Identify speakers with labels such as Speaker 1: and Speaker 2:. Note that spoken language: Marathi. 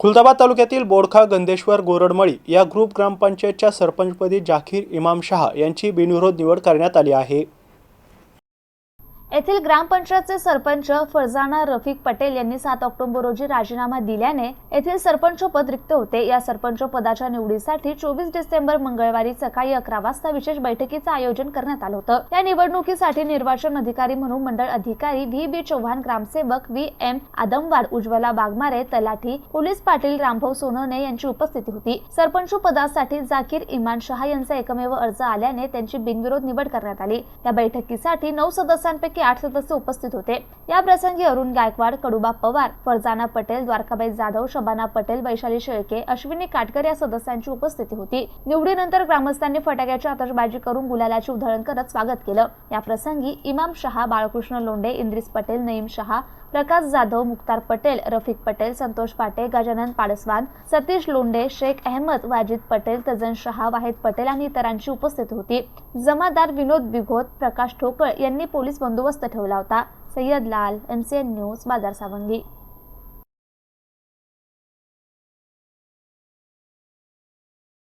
Speaker 1: खुलताबाद तालुक्यातील बोडखा गंधेश्वर गोरडमळी या ग्रुप ग्रामपंचायतच्या सरपंचपदी जाखीर इमाम शहा यांची बिनविरोध निवड करण्यात आली आहे.
Speaker 2: येथील ग्रामपंचायतचे सरपंच फरजाना रफिक पटेल यांनी सात ऑक्टोबर रोजी राजीनामा दिल्याने येथील सरपंच पद रिक्त होते. या सरपंच पदाच्या निवडीसाठी चोवीस डिसेंबर मंगळवारी सकाळी अकरा वाजता विशेष बैठकीचं आयोजन करण्यात आलं होतं. या निवडणुकीसाठी निर्वाचन अधिकारी म्हणून मंडळ अधिकारी व्ही बी चव्हाण ग्रामसेवक व्ही एम आदमवाड उज्ज्वला बागमारे तलाठी पोलीस पाटील रामभाऊ सोनवणे यांची उपस्थिती होती. सरपंच पदासाठी जाकीर इमान शहा यांचा एकमेव अर्ज आल्याने त्यांची बिनविरोध निवड करण्यात आली. या बैठकीसाठी नऊ सदस्यांपैकी आठ सदस्य उपस्थित होते. या प्रसंगी अरुण गायकवाड कडुबा पवार फरजाना पटेल द्वारकाबाई जाधव शबाना पटेल वैशाली शेळके अश्विनी काटकर या सदस्यांची उपस्थिती होती. निवडीनंतर ग्रामस्थांनी फटाक्याची आतषबाजी करून गुलालाची उधळण करत स्वागत केलं. या प्रसंगी इमाम शहा बाळकृष्ण लोंढे इंद्रिस पटेल नईम शहा प्रकाश जाधव मुक्तार पटेल रफिक पटेल संतोष पाटे गजानन पाडसवान सतीश लोंढे शेख अहमद वाजिद पटेल तजन शहा वाहिद पटेल आणि इतरांची उपस्थिती होती. जमादार विनोद बिघोत प्रकाश ठोकळ यांनी पोलीस बंदोबस्त ठेवला होता. सय्यद लाल एमसीएन न्यूज बाजार सावंगी.